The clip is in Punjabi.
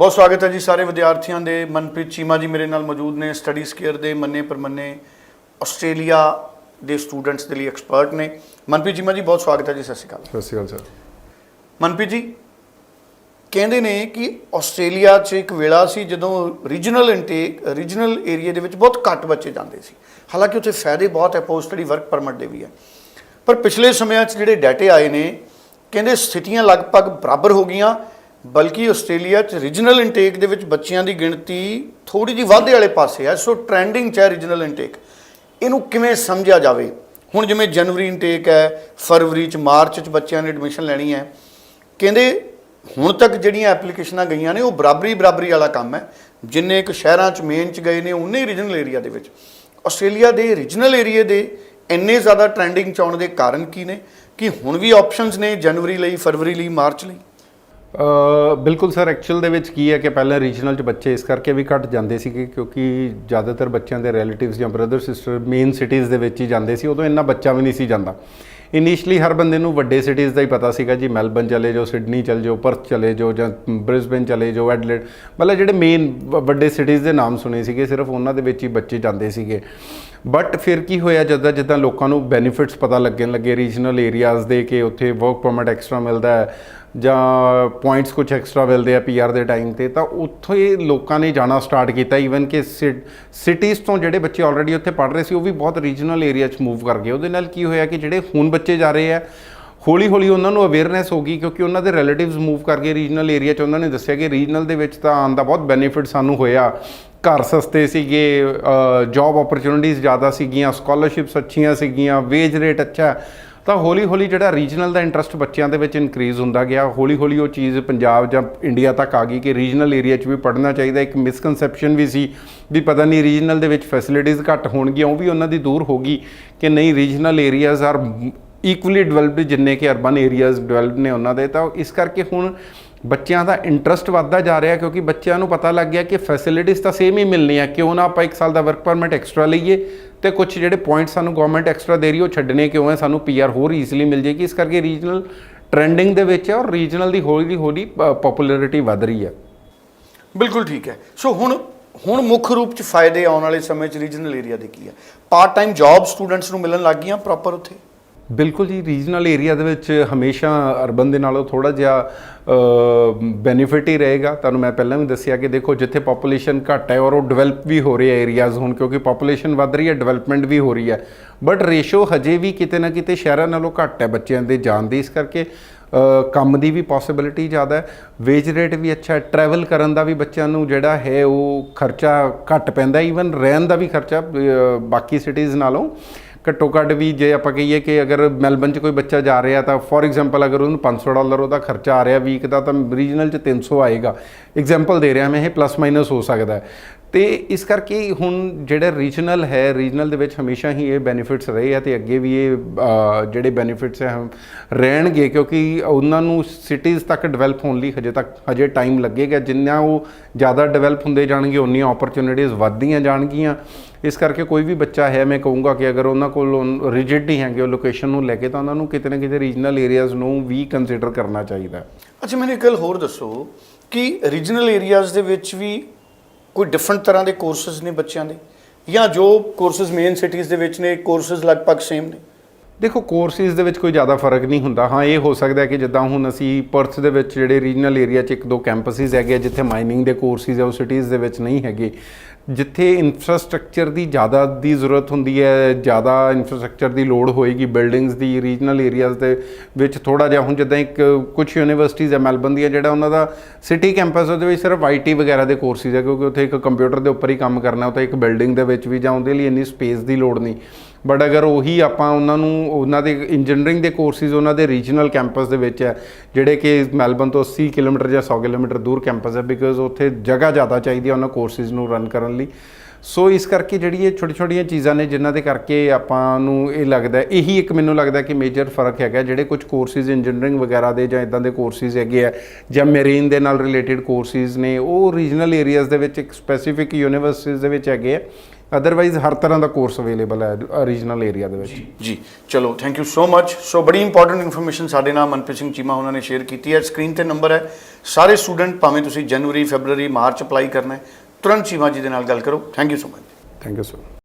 ਬਹੁਤ ਸਵਾਗਤ ਹੈ ਜੀ ਸਾਰੇ ਵਿਦਿਆਰਥੀਆਂ ਦੇ। ਮਨਪ੍ਰੀਤ ਚੀਮਾ ਜੀ ਮੇਰੇ ਨਾਲ ਮੌਜੂਦ ਨੇ ਸਟੱਡੀ ਸਕੇਅਰ ਦੇ ਮੰਨੇ ਪਰਮੰਨੇ ਆਸਟ੍ਰੇਲੀਆ ਦੇ ਸਟੂਡੈਂਟਸ ਦੇ ਲਈ ਐਕਸਪਰਟ ਨੇ। ਮਨਪ੍ਰੀਤ ਚੀਮਾ ਜੀ ਬਹੁਤ ਸਵਾਗਤ ਹੈ ਜੀ ਸਤਿ ਸ਼੍ਰੀ ਅਕਾਲ। ਸਤਿ ਸ਼੍ਰੀ ਅਕਾਲ ਸਰ। ਮਨਪ੍ਰੀਤ ਜੀ ਕਹਿੰਦੇ ਨੇ ਕਿ ਆਸਟ੍ਰੇਲੀਆ 'ਚ ਇੱਕ ਵੇਲਾ ਸੀ ਜਦੋਂ ਰੀਜਨਲ ਇਨਟੇਕ ਰੀਜਨਲ ਏਰੀਆ ਦੇ ਵਿੱਚ ਬਹੁਤ ਘੱਟ ਬੱਚੇ ਜਾਂਦੇ ਸੀ। ਹਾਲਾਂਕਿ ਉੱਥੇ ਫਾਇਦੇ ਬਹੁਤ ਹੈ ਪੋਸਟ ਸਟੱਡੀ ਵਰਕ ਪਰਮਿਟ ਦੇ ਵੀ ਹੈ। ਪਰ ਪਿਛਲੇ ਸਮਿਆਂ 'ਚ ਜਿਹੜੇ ਡਾਟੇ ਆਏ ਨੇ ਕਹਿੰਦੇ ਸਥਿਤੀਆਂ ਲਗਭਗ ਬਰਾਬਰ ਹੋ ਗਈਆਂ। ਬਲਕਿ ਆਸਟ੍ਰੇਲੀਆ 'ਚ ਰੀਜਨਲ ਇਨਟੇਕ ਦੇ ਵਿੱਚ ਬੱਚਿਆਂ ਦੀ ਗਿਣਤੀ ਥੋੜੀ ਜਿਹੀ ਵਾਧੇ ਵਾਲੇ ਪਾਸੇ ਹੈ ਸੋ ਟ੍ਰੈਂਡਿੰਗ 'ਚ ਹੈ ਰੀਜਨਲ ਇਨਟੇਕ ਇਹਨੂੰ ਕਿਵੇਂ ਸਮਝਿਆ ਜਾਵੇ? ਹੁਣ ਜਿਵੇਂ ਜਨਵਰੀ ਇਨਟੇਕ ਹੈ, ਫਰਵਰੀ 'ਚ, ਮਾਰਚ 'ਚ ਬੱਚਿਆਂ ਨੇ ਐਡਮਿਸ਼ਨ ਲੈਣੀ ਹੈ, ਕਹਿੰਦੇ ਹੁਣ ਤੱਕ ਜਿਹੜੀਆਂ ਐਪਲੀਕੇਸ਼ਨਾਂ ਗਈਆਂ ਨੇ, ਉਹ ਬਰਾਬਰੀ ਬਰਾਬਰੀ ਵਾਲਾ ਕੰਮ ਹੈ। ਜਿੰਨੇ ਕੁ ਸ਼ਹਿਰਾਂ 'ਚ ਮੇਨ 'ਚ ਗਏ ਨੇ ਉਨੇ ਹੀ ਰੀਜਨਲ ਏਰੀਆ ਦੇ ਵਿੱਚ। ਆਸਟ੍ਰੇਲੀਆ ਦੇ ਰੀਜਨਲ ਏਰੀਆ ਦੇ ਇੰਨੇ ਜ਼ਿਆਦਾ ਟ੍ਰੈਂਡਿੰਗ 'ਚ ਆਉਣ ਦੇ ਕਾਰਨ ਕੀ ਨੇ? ਕਿ ਹੁਣ ਵੀ ਆਪਸ਼ਨਸ ਨੇ ਜਨਵਰੀ ਲਈ, ਫਰਵਰੀ ਲਈ, ਮਾਰਚ ਲਈ। ਬਿਲਕੁਲ ਸਰ ਐਕਚੁਅਲ ਦੇ ਵਿੱਚ ਕੀ ਹੈ ਕਿ ਪਹਿਲਾਂ ਰੀਜਨਲ ਚ ਬੱਚੇ ਇਸ ਕਰਕੇ ਵੀ ਘੱਟ ਜਾਂਦੇ ਸੀਗੇ ਕਿਉਂਕਿ ਜ਼ਿਆਦਾਤਰ ਬੱਚਿਆਂ ਦੇ ਰਿਲੇਟਿਵਸ ਜਾਂ ਬ੍ਰਦਰ ਸਿਸਟਰ ਮੇਨ ਸਿਟੀਜ਼ ਦੇ ਵਿੱਚ ਹੀ ਜਾਂਦੇ ਸੀ, ਉਦੋਂ ਇੰਨਾ ਬੱਚਾ ਵੀ ਨਹੀਂ ਸੀ ਜਾਂਦਾ। ਇਨੀਸ਼ੀਅਲੀ ਹਰ ਬੰਦੇ ਨੂੰ ਵੱਡੇ ਸਿਟੀਜ਼ ਦਾ ਹੀ ਪਤਾ ਸੀਗਾ ਜੀ ਮੈਲਬਨ ਚਲੇ ਜਾਓ, ਸਿਡਨੀ ਚਲੇ ਜਾਓ, ਪਰਥ ਚਲੇ ਜਾਓ ਜਾਂ ਬ੍ਰਿਸਬਨ ਚਲੇ ਜਾਓ, ਐਡਲੇਡ। ਮਤਲਬ ਜਿਹੜੇ ਮੇਨ ਵੱਡੇ ਸਿਟੀਜ਼ ਦੇ ਨਾਮ ਸੁਣੇ ਸੀਗੇ, ਸਿਰਫ ਉਹਨਾਂ ਦੇ ਵਿੱਚ ਹੀ ਬੱਚੇ ਜਾਂਦੇ ਸੀਗੇ। ਬਟ ਫਿਰ ਕੀ ਹੋਇਆ ਜਦੋਂ, ਜਿੱਦਾਂ ਲੋਕਾਂ ਨੂੰ ਬੈਨੀਫਿਟਸ ਪਤਾ ਲੱਗਣ ਲੱਗੇ ਰੀਜਨਲ ਏਰੀਆਜ਼ ਦੇ ਕਿ ਉੱਥੇ ਵਰਕ ਪਰਮਿਟ ਐਕਸਟਰਾ ਮਿਲਦਾ ਹੈ ਜਾਂ ਪੁਆਇੰਟਸ ਕੁਝ ਐਕਸਟਰਾ ਮਿਲਦੇ ਆ ਪੀਆਰ ਦੇ ਟਾਈਮ ਤੇ, ਤਾਂ ਉੱਥੇ ਲੋਕਾਂ ਨੇ ਜਾਣਾ ਸਟਾਰਟ ਕੀਤਾ ਈਵਨ ਕਿ ਸਿਟੀਜ਼ ਤੋਂ ਜਿਹੜੇ ਬੱਚੇ ਆਲਰੇਡੀ ਉੱਥੇ ਪੜ੍ਹ ਰਹੇ ਸੀ, ਉਹ ਵੀ ਬਹੁਤ ਰੀਜਨਲ ਏਰੀਆ 'ਚ ਮੂਵ ਕਰ ਗਏ। ਉਹਦੇ ਨਾਲ ਕੀ ਹੋਇਆ ਕਿ ਜਿਹੜੇ ਹੁਣ ਬੱਚੇ ਜਾ ਰਹੇ ਆ ਹੌਲੀ ਹੌਲੀ ਉਹਨਾਂ ਨੂੰ ਅਵੇਅਰਨੈਸ ਹੋ ਗਈ, ਕਿਉਂਕਿ ਉਹਨਾਂ ਦੇ ਰਿਲੇਟਿਵਸ ਮੂਵ ਕਰ ਗਏ ਰੀਜਨਲ ਏਰੀਆ 'ਚ। ਉਹਨਾਂ ਨੇ ਦੱਸਿਆ ਕਿ ਰੀਜਨਲ ਦੇ ਵਿੱਚ ਤਾਂ ਆਉਣ ਦਾ ਬਹੁਤ ਬੈਨੀਫਿਟ ਸਾਨੂੰ ਹੋਇਆ। ਘਰ ਸਸਤੇ ਸੀਗੇ ਜੌਬ ਓਪਰਚੁਨਿਟੀਜ਼ ਜ਼ਿਆਦਾ ਸੀਗੀਆਂ ਸਕਾਲਰਸ਼ਿਪਸ ਅੱਛੀਆਂ ਸੀਗੀਆਂ ਵੇਜ ਰੇਟ ਅੱਛਾ। ਤਾਂ ਹੌਲੀ ਹੌਲੀ ਜਿਹੜਾ ਰੀਜਨਲ ਦਾ ਇੰਟਰਸਟ ਬੱਚਿਆਂ ਦੇ ਵਿੱਚ ਇਨਕਰੀਜ਼ ਹੁੰਦਾ ਗਿਆ। ਹੌਲੀ ਹੌਲੀ ਉਹ ਚੀਜ਼ ਪੰਜਾਬ ਜਾਂ ਇੰਡੀਆ ਤੱਕ ਆ ਗਈ ਕਿ ਰੀਜਨਲ ਏਰੀਆ 'ਚ ਵੀ ਪੜ੍ਹਨਾ ਚਾਹੀਦਾ। ਇੱਕ ਮਿਸਕਨਸੈਪਸ਼ਨ ਵੀ ਸੀ ਵੀ ਪਤਾ ਨਹੀਂ ਰੀਜਨਲ ਦੇ ਵਿੱਚ ਫੈਸਿਲਿਟੀਜ਼ ਘੱਟ ਹੋਣਗੀਆਂ, ਉਹ ਵੀ ਉਹਨਾਂ ਦੀ ਦੂਰ ਹੋ ਗਈ ਕਿ ਨਹੀਂ regional areas are equally developed ਜਿੰਨੇ ਕਿ ਅਰਬਨ ਏਰੀਆਜ਼ ਡਿਵੈਲਪ ਨੇ ਉਹਨਾਂ ਦੇ। ਤਾਂ ਇਸ ਕਰਕੇ ਹੁਣ ਬੱਚਿਆਂ ਦਾ ਇੰਟਰਸਟ ਵੱਧਦਾ ਜਾ ਰਿਹਾ ਕਿਉਂਕਿ ਬੱਚਿਆਂ ਨੂੰ ਪਤਾ ਲੱਗ ਗਿਆ ਕਿ ਫੈਸਿਲਿਟੀਜ਼ ਤਾਂ ਸੇਮ ਹੀ ਮਿਲਣੀਆਂ ਕਿਉਂ ਨਾ ਆਪਾਂ ਇੱਕ ਸਾਲ ਦਾ ਵਰਕ ਪਰਮਿਟ ਐਕਸਟਰਾ ਲਈਏ ਤੇ ਕੁਝ ਜਿਹੜੇ ਪੁਆਇੰਟ ਸਾਨੂੰ ਗਵਰਨਮੈਂਟ ਐਕਸਟਰਾ ਦੇ ਰਹੀ ਉਹ ਛੱਡਣੇ ਕਿਉਂ ਹੈ ਸਾਨੂੰ ਪੀਆਰ ਹੋਰ ਈਜ਼ੀਲੀ ਮਿਲ ਜੇਗੀ ਇਸ ਕਰਕੇ ਰੀਜਨਲ ਟ੍ਰੈਂਡਿੰਗ ਦੇ ਵਿੱਚ ਹੈ ਔਰ ਰੀਜਨਲ ਦੀ ਹੌਲੀ ਹੌਲੀ ਪਪੂਲੈਰਿਟੀ ਵੱਧ ਰਹੀ ਹੈ ਬਿਲਕੁਲ ਠੀਕ ਹੈ। ਸੋ ਹੁਣ ਹੁਣ ਮੁੱਖ ਰੂਪ 'ਚ ਫਾਇਦੇ ਆਉਣ ਵਾਲੇ ਸਮੇਂ 'ਚ ਰੀਜਨਲ ਏਰੀਆ ਦੇ ਕੀ ਹੈ ਪਾਰਟ ਟਾਈਮ ਜੌਬ ਸਟੂਡੈਂਟਸ ਨੂੰ ਮਿਲਣ ਲੱਗ ਗਈਆਂ ਪ੍ਰੋਪਰ ਉੱਥੇ। ਬਿਲਕੁਲ ਜੀ ਰੀਜਨਲ ਏਰੀਆ ਦੇ ਵਿੱਚ ਹਮੇਸ਼ਾ ਅਰਬਨ ਦੇ ਨਾਲੋਂ ਥੋੜਾ ਜਿਹਾ ਬੈਨੀਫਿਟ ਹੀ ਰਹੇਗਾ। ਤੁਹਾਨੂੰ ਮੈਂ ਪਹਿਲਾਂ ਵੀ ਦੱਸਿਆ ਕਿ ਦੇਖੋ, ਜਿੱਥੇ ਪੋਪੂਲੇਸ਼ਨ ਘੱਟ ਹੈ ਔਰ ਉਹ ਡਿਵੈਲਪ ਵੀ ਹੋ ਰਹੇ ਏਰੀਆਜ਼ ਹੁਣ, ਕਿਉਂਕਿ ਪੋਪੂਲੇਸ਼ਨ ਵੱਧ ਰਹੀ ਹੈ ਡਿਵੈਲਪਮੈਂਟ ਵੀ ਹੋ ਰਹੀ ਹੈ। ਬਟ ਰੇਸ਼ੋ ਹਜੇ ਵੀ ਕਿਤੇ ਨਾ ਕਿਤੇ ਸ਼ਹਿਰਾਂ ਨਾਲੋਂ ਘੱਟ ਹੈ, ਬੱਚਿਆਂ ਦੇ ਜਾਣ ਦੀ ਇਸ ਕਰਕੇ ਕੰਮ ਦੀ ਵੀ ਪੋਸਿਬਿਲਿਟੀ ਜ਼ਿਆਦਾ ਹੈ। ਵੇਜ ਰੇਟ ਵੀ ਅੱਛਾ ਹੈ ਟਰੈਵਲ ਕਰਨ ਦਾ ਵੀ ਬੱਚਿਆਂ ਨੂੰ ਜਿਹੜਾ ਹੈ, ਉਹ ਖਰਚਾ ਘੱਟ ਪੈਂਦਾ ਈਵਨ ਰਹਿਣ ਦਾ ਵੀ ਖਰਚਾ ਬਾਕੀ ਸਿਟੀਜ਼ ਨਾਲੋਂ। ਘੱਟੋ ਘੱਟ ਵੀ ਜੇ ਆਪਾਂ ਕਹੀਏ ਕਿ ਅਗਰ ਮੈਲਬਨ 'ਚ ਕੋਈ ਬੱਚਾ ਜਾ ਰਿਹਾ ਤਾਂ ਫੋਰ ਐਗਜ਼ਾਮਪਲ ਅਗਰ ਉਹਨੂੰ 500 ਡਾਲਰ ਉਹਦਾ ਖਰਚਾ ਆ ਰਿਹਾ ਵੀਕ ਦਾ ਤਾਂ ਰੀਜਨਲ 'ਚ 300 ਆਏਗਾ। ਐਗਜ਼ਾਮਪਲ ਦੇ ਰਿਹਾ ਮੈਂ, ਇਹ ਪਲੱਸ ਮਾਈਨਸ ਹੋ ਸਕਦਾ ਤੇ ਇਸ ਕਰਕੇ ਹੁਣ ਜਿਹੜਾ ਰੀਜਨਲ ਹੈ ਰੀਜਨਲ ਦੇ ਵਿੱਚ ਹਮੇਸ਼ਾ ਹੀ ਇਹ ਬੈਨੀਫਿਟਸ ਰਹੇ ਆ ਤੇ ਅੱਗੇ ਵੀ ਇਹ ਜਿਹੜੇ ਬੈਨੀਫਿਟਸ ਹੈ, ਰਹਿਣਗੇ ਕਿਉਂਕਿ ਉਹਨਾਂ ਨੂੰ ਸਿਟੀਜ਼ ਤੱਕ ਡਿਵੈਲਪ ਹੋਣ ਲਈ ਹਜੇ ਤੱਕ, ਹਜੇ ਟਾਈਮ ਲੱਗੇਗਾ। ਜਿੰਨਾ ਉਹ ਜ਼ਿਆਦਾ ਡਿਵੈਲਪ ਹੁੰਦੇ ਜਾਣਗੇ ਉਨੀਆਂ ਓਪਰਚੁਨਿਟੀਜ਼ ਵੱਧਦੀਆਂ ਜਾਣਗੀਆਂ। ਇਸ ਕਰਕੇ ਕੋਈ ਵੀ ਬੱਚਾ ਹੈ, ਮੈਂ ਕਹੂੰਗਾ ਕਿ ਅਗਰ ਉਹਨਾਂ ਕੋਲ ਰਿਜਿਡ ਨਹੀਂ ਹੈਗੇ, ਉਹ ਲੋਕੇਸ਼ਨ ਨੂੰ ਲੈ ਕੇ ਤਾਂ ਉਹਨਾਂ ਨੂੰ ਕਿਤੇ ਨਾ ਕਿਤੇ ਰੀਜਨਲ ਏਰੀਆਜ਼ ਨੂੰ ਵੀ ਕੰਸੀਡਰ ਕਰਨਾ ਚਾਹੀਦਾ। ਅੱਛਾ, ਮੈਨੂੰ ਇੱਕ ਗੱਲ ਹੋਰ ਦੱਸੋ ਕਿ ਰੀਜਨਲ ਏਰੀਆਜ਼ ਦੇ ਵਿੱਚ ਵੀ ਕੋਈ ਡਿਫਰੈਂਟ ਤਰ੍ਹਾਂ ਦੇ ਕੋਰਸਸ ਨੇ ਬੱਚਿਆਂ ਦੇ? ਜਾਂ ਜੋ ਕੋਰਸਸ ਮੇਨ ਸਿਟੀਜ਼ ਦੇ ਵਿੱਚ ਨੇ ਕੋਰਸਸ ਲਗਭਗ ਸੇਮ ਨੇ? ਦੇਖੋ ਕੋਰਸਿਸ ਦੇ ਵਿੱਚ ਕੋਈ ਜ਼ਿਆਦਾ ਫ਼ਰਕ ਨਹੀਂ ਹੁੰਦਾ। ਹਾਂ ਇਹ ਹੋ ਸਕਦਾ ਕਿ ਜਿੱਦਾਂ ਹੁਣ ਅਸੀਂ ਪਰਥ ਦੇ ਵਿੱਚ ਜਿਹੜੇ ਰੀਜਨਲ ਏਰੀਆ 'ਚ ਇੱਕ ਦੋ ਕੈਂਪਸਿਸ ਹੈਗੇ ਆ, ਜਿੱਥੇ ਮਾਈਨਿੰਗ ਦੇ ਕੋਰਸਿਸ ਹੈ ਉਹ ਸਿਟੀਜ਼ ਦੇ ਵਿੱਚ ਨਹੀਂ ਹੈਗੇ। ਜਿੱਥੇ ਇਨਫਰਾਸਟ੍ਰਕਚਰ ਦੀ ਜ਼ਿਆਦਾ ਦੀ ਜ਼ਰੂਰਤ ਹੁੰਦੀ ਹੈ ਜ਼ਿਆਦਾ ਇਨਫਰਾਸਟ੍ਰਕਚਰ ਦੀ ਲੋੜ ਹੋਏਗੀ ਬਿਲਡਿੰਗਸ ਦੀ ਰੀਜਨਲ ਏਰੀਆਜ਼ ਦੇ ਵਿੱਚ ਥੋੜਾ ਜਿਹਾ। ਹੁਣ ਜਿੱਦਾਂ ਇੱਕ ਕੁਝ ਯੂਨੀਵਰਸਿਟੀਜ਼ ਹੈ ਮੈਲਬਨ ਦੀਆਂ ਜਿਹੜਾ ਉਹਨਾਂ ਦਾ ਸਿਟੀ ਕੈਂਪਸ ਉਹਦੇ ਵਿੱਚ ਸਿਰਫ ਆਈਟੀ ਵਗੈਰਾ ਦੇ ਕੋਰਸਿਸ ਹੈ ਕਿਉਂਕਿ ਉੱਥੇ ਇੱਕ ਕੰਪਿਊਟਰ ਦੇ ਉੱਪਰ ਹੀ ਕੰਮ ਕਰਨਾ ਉੱਥੇ ਇੱਕ ਬਿਲਡਿੰਗ ਦੇ ਵਿੱਚ ਵੀ ਜਾਂ ਉਹਦੇ ਲਈ ਇੰਨੀ ਸਪੇਸ ਦੀ ਲੋੜ ਨਹੀਂ। ਬਟ ਅਗਰ ਉਹੀ ਆਪਾਂ ਉਹਨਾਂ ਨੂੰ, ਉਹਨਾਂ ਦੇ ਇੰਜੀਨੀਅਰਿੰਗ ਦੇ ਕੋਰਸਿਸ ਉਹਨਾਂ ਦੇ ਰੀਜਨਲ ਕੈਂਪਸ ਦੇ ਵਿੱਚ ਹੈ, ਜਿਹੜੇ ਕਿ ਮੈਲਬਨ ਤੋਂ 80 ਕਿਲੋਮੀਟਰ ਜਾਂ 100 ਕਿਲੋਮੀਟਰ ਦੂਰ ਕੈਂਪਸ ਹੈ ਬਿਕੋਜ਼ ਉੱਥੇ ਜਗ੍ਹਾ ਜ਼ਿਆਦਾ ਚਾਹੀਦੀ ਹੈ ਉਹਨਾਂ ਕੋਰਸਿਸ ਨੂੰ ਰਨ ਕਰਨ ਲਈ। ਸੋ ਇਸ ਕਰਕੇ ਜਿਹੜੀ ਇਹ ਛੋਟੀ ਛੋਟੀਆਂ ਚੀਜ਼ਾਂ ਨੇ, ਜਿਨ੍ਹਾਂ ਦੇ ਕਰਕੇ ਆਪਾਂ ਨੂੰ ਇਹ ਲੱਗਦਾ ਇਹੀ ਇੱਕ ਮੈਨੂੰ ਲੱਗਦਾ ਕਿ ਮੇਜਰ ਫ਼ਰਕ ਹੈਗਾ, ਜਿਹੜੇ ਕੁਝ ਕੋਰਸਿਸ ਇੰਜੀਨੀਅਰਿੰਗ ਵਗੈਰਾ ਦੇ ਜਾਂ ਇਦਾਂ ਦੇ ਕੋਰਸਿਸ ਹੈਗੇ ਆ, ਜਾਂ ਮੈਰੀਨ ਦੇ ਨਾਲ ਰਿਲੇਟਡ ਕੋਰਸਿਸ ਨੇ, ਉਹ ਰੀਜਨਲ ਏਰੀਆਜ਼ ਦੇ ਵਿੱਚ ਇੱਕ ਸਪੈਸੀਫਿਕ ਯੂਨੀਵਰਸਿਟੀਜ਼ ਦੇ ਵਿੱਚ ਹੈਗੇ ਆ। ਅਦਰਵਾਈਜ਼ ਹਰ ਤਰ੍ਹਾਂ ਦਾ ਕੋਰਸ ਅਵੇਲੇਬਲ ਹੈ ਰੀਜਨਲ ਏਰੀਆ ਦੇ ਵਿੱਚ। ਜੀ ਚਲੋ ਥੈਂਕ ਯੂ ਸੋ ਮੱਚ ਸੋ ਬੜੀ ਇੰਪੋਰਟੈਂਟ ਇਨਫੋਰਮੇਸ਼ਨ ਸਾਡੇ ਨਾਲ ਮਨਪ੍ਰੀਤ ਸਿੰਘ ਚੀਮਾ ਉਹਨਾਂ ਨੇ ਸ਼ੇਅਰ ਕੀਤੀ ਹੈ। ਸਕਰੀਨ ਤੇ ਨੰਬਰ ਹੈ। ਸਾਰੇ ਸਟੂਡੈਂਟ ਭਾਵੇਂ ਤੁਸੀਂ ਜਨਵਰੀ ਫੈਬਰੂਰੀ ਮਾਰਚ ਅਪਲਾਈ ਕਰਨਾ ਹੈ ਤੁਰੰਤ ਚੀਮਾ ਜੀ ਦੇ ਨਾਲ ਗੱਲ ਕਰੋ। Thank you so much thank you sir